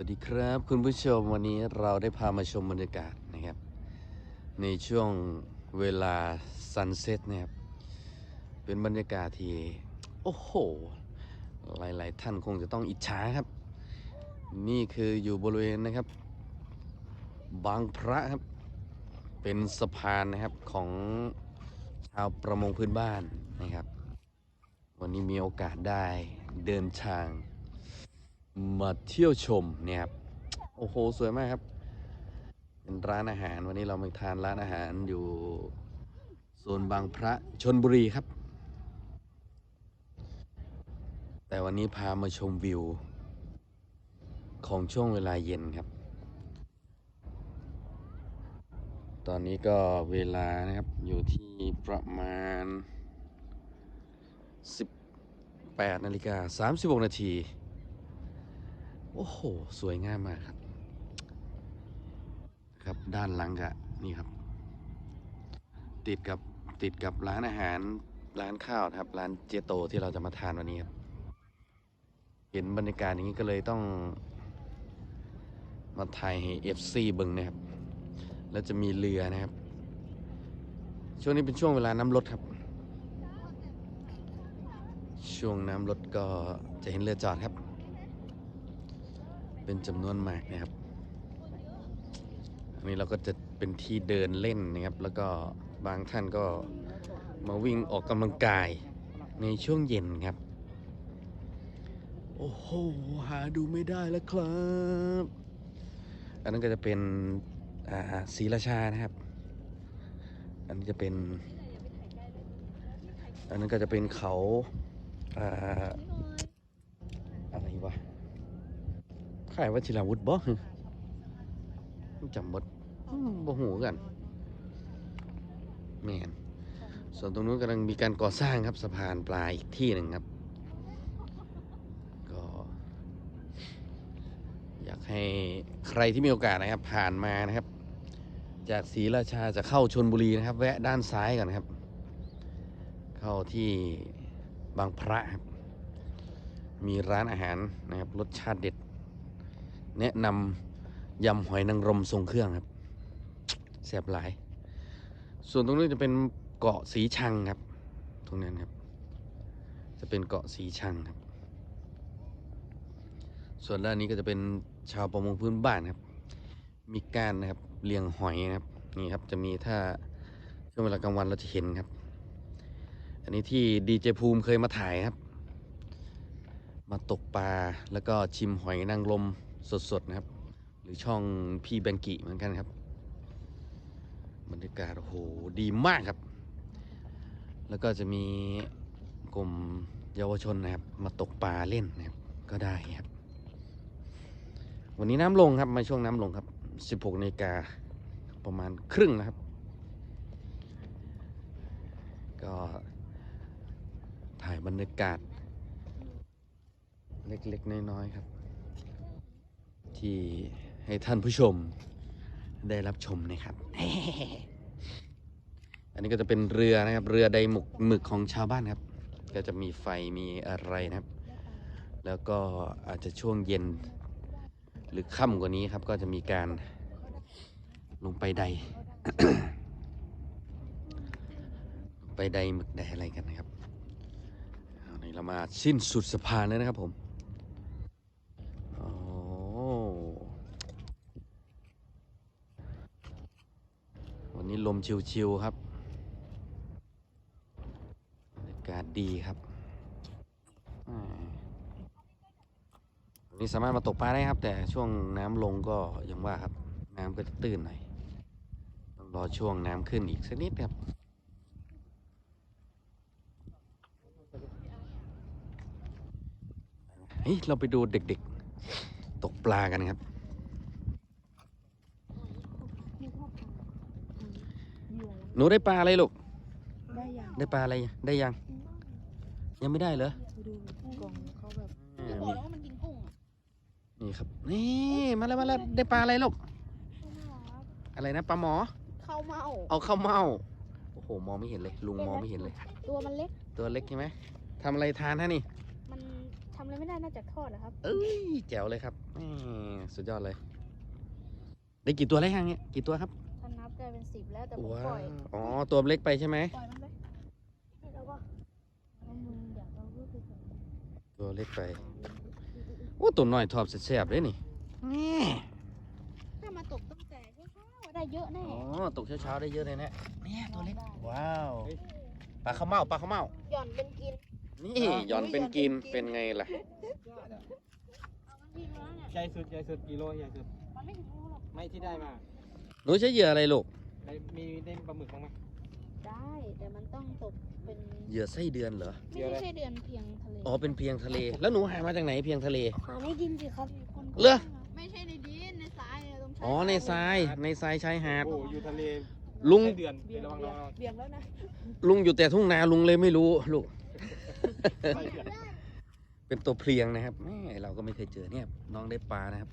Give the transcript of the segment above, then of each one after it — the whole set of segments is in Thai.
วัสดีครับคุณผู้ชมวันนี้เราได้พามาชมบรรยากาศนะครับ ในช่วงเวลาซันเซ็ตนะครับ เป็นบรรยากาศที่ โอ้โห หลาย ๆ ท่านคงจะต้องอิจฉาครับ นี่คืออยู่บริเวณนะครับ บางพระครับ เป็นสะพานนะครับของชาวประมงพื้นบ้านนะครับ วันนี้มีโอกาสได้เดินทาง มาเที่ยวชมเนี่ยครับโอ้โหสวยมากครับ เป็นร้านอาหารวันนี้เรามาทานร้านอาหารอยู่โซนบางพระชนบุรีครับ แต่วันนี้พามาชมวิว ของช่วงเวลาเย็นครับ ตอนนี้ก็เวลานะครับอยู่ที่ประมาณ 18นาฬิกา36นาที โอ้โห สวยงามมากครับ ครับด้านหลังกะนี่ครับ ติดกับติดกับร้านอาหารร้านข้าวครับ ร้านเจโตที่เราจะมาทานวันนี้ครับ เห็นบรรยากาศอย่างนี้ก็เลยต้อง มาถ่ายให้ FC เบึงนะครับ แล้วจะมีเรือนะครับ ช่วงนี้เป็นช่วงเวลาน้ำลดครับ ช่วงน้ำลดก็จะเห็นเรือจอดครับ เป็นจำนวนมากนะครับ อันนี้เราก็จะเป็นที่เดินเล่นนะครับ แล้วก็บางท่านก็มาวิ่งออกกำลังกายในช่วงเย็นครับ โอ้โห หาดูไม่ได้แล้วครับ อันนั้นก็จะเป็นอ่าศรีราชานะครับ อันนี้จะเป็น อันนั้นก็จะเป็นเขาอ่าอะไรวะ ขายวัชิราวุธบ่จำบดบ่หูกันแมนส่วนตรงนู้นกำลังมีการก่อสร้างครับสะพานปลาอีกที่หนึ่งครับ ก็ อยากให้ใครที่มีโอกาสนะครับ ผ่านมานะครับ จากศรีราชาจะเข้าชนบุรีนะครับ แวะด้านซ้ายก่อนครับ เข้าที่บางพระครับ มีร้านอาหารนะครับรสชาติเด็ด แนะนำยำหอยนางรมทรงเครื่องครับแซ่บหลาย ส่วนตรงนี้จะเป็นเกาะสีชังครับ ตรงนั้นครับ จะเป็นเกาะสีชังครับ ส่วนด้านนี้ก็จะเป็นชาวประมงพื้นบ้านครับ มีการนะครับเลี้ยงหอยนะครับนี่ครับจะมีถ้าช่วงเวลากลางวันเราจะเห็นครับ อันนี้ที่ดีเจภูมิเคยมาถ่ายครับ มาตกปลาแล้วก็ชิมหอยนางรม สดๆนะครับ หรือช่องพี่แบงกิเหมือนกันครับบรรยากาศโหดีมากครับ แล้วก็จะมีกลุ่มเยาวชนนะครับ มาตกปลาเล่นนะครับ ก็ได้ครับ วันนี้น้ำลงครับมาช่วงน้ำลงครับ 16นาฬิกาประมาณครึ่งนะครับ ก็ถ่ายบรรยากาศ เล็กๆ น้อยๆครับ ที่ให้ท่านผู้ชมได้รับชมนะครับ อันนี้ก็จะเป็นเรือนะครับ เรือใดหมึกหมึกของชาวบ้านครับ ก็จะมีไฟมีอะไรนะครับ แล้วก็อาจจะช่วงเย็น หรือค่ำกว่านี้ครับ ก็จะมีการลงไปใด ไปใดหมึกใดอะไรกันนะครับนี่เรามาสิ้นสุดสะพานแล้วนะครับผม โอ้วันนี้ ลมชิวๆครับบรรยากาศดีครับนนี้สามารถมาตกปลาได้ครับ แต่ช่วงน้ำลงก็ยังว่าครับ น้ำก็จะตื้นหน่อยต้องรอช่วงน้ำขึ้นอีกสักนิดครับเฮ้ยเราไปดูเด็กๆ ตกปลากันครับ หนูได้ปลาอะไรลูก ได้ยังได้ปลาอะไรได้ยัง ยังไม่ได้เหรอดูกล่องเขาแบบอ่าจะบอกนี่แล้วว่ามันกินกุ้งอะนี่ครับ นี่มาแล้วมาแล้วได้ปลาอะไรลูกอะไรนะปลาหมอข้าวเมาเอาเข้าวเมาโอ้โหมองไม่เห็นเลย ลุงมองไม่เห็นเลย ตัวมันเล็ก ตัวเล็กใช่ไหมทำอะไรทานฮะนี่ มันทำอะไรไม่ได้นอกจากทอดนะครับ เอ้ยแจ๋วเลยครับแหมสุดยอดเลย ได้กี่ตัวแล้วยังเนี่ยกี่ตัวครับถ้านับได้ เป็นสิบแล้วแต่ผมว้าปล่อยวอ๋อ ตัวเล็กไปใช่ไหม ปล่อยมันไปแล้วก็เอามือเดี๋ยวเราก็ไปก่อนตัวเล็กไป โอ้ตัวน้อยทอบแซ่บๆเลยนี่นี่ถ้ามาตกตั้งแต่เช้าๆได้เยอะแน่ อ๋อ ตกเช้าๆได้เยอะเลยเนี่ยเนี่ยตัวเล็ก ว้าว ปลาข้าวเม่าปลาข้าวเม่า หย่อนเป็นกินนี่หย่อนเป็นกิน เป็นไงล่ะ เอามันวิ่งแล้วเนี่ยใหญ่สุดใหญ่สุดกิโลใหญ่สุด มันไม่ถึงรู้หรอกไม่ที่ได้มา หนูใช้เหยื่ออะไรลูก ได้มีได้ปลาหมึกบ้างไหมได้แต่มันต้องตกเป็นเหยื่อไส้เดือนเหรอ ไม่ใช่เดือนเพียงทะเลอ๋อ เป็นเพียงทะเล แล้วหนูหามาจากไหนเพียงทะเล หาในดินสิครับคนเหรอ ไม่ใช่ในดินในทรายเนี่ยต้องใช้อ๋อ ในทราย ในทรายชายหาด โอ้อยู่ทะเลลุงได้เดือนเดี๋ยวระวังระวังเบี่ยงแล้วนะ ลุงอยู่แต่ทุ่งนาลุงเลยไม่รู้ลูกได้เดือนเป็นตัวเพลียงนะครับแม่เราก็ไม่เคยเจอเนี่ยน้องได้ปลานะครับ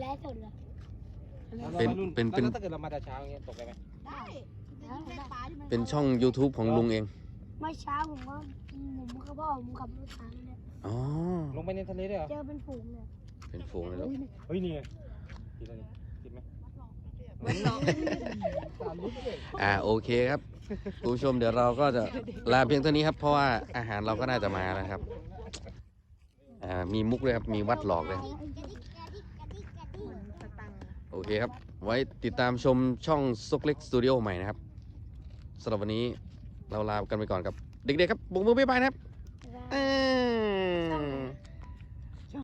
แล้วสุดเลย เป็นเป็นเป็น แล้วถ้าเกิดเรามาแต่เช้าอย่างเงี้ยตกได้ไหมได้ได้ปลาที่มันเป็นช่อง YouTube ของลุงเองเมื่อเช้าผมก็ผมกับพ่อผมขับรถทางเนี่ยอ๋อ ลงไปในทะเลด้วยเหรอ เจอเป็นฝูงเลยเป็นฝูงเลยลูกเฮ้ยนี่ไงติดแล้วนี่ติดไหมอ่าโอเคครับคุณผู้ชมเดี๋ยวเราก็จะลาเพียงเท่านี้ครับ เพราะว่าอาหารเราก็น่าจะมาแล้วครับ อ่ามีมุกเลยครับ มีวัดหลอกเลยเหมือนสตังค์อะ โอ เคครับ ไว้ติดตามชมช่องซกเล็กสตูดิโอใหม่นะครับสำหรับวันนี้เราลากันไปก่อนครับ เด็กๆครับบุกมือบ๊ายบายนะครับ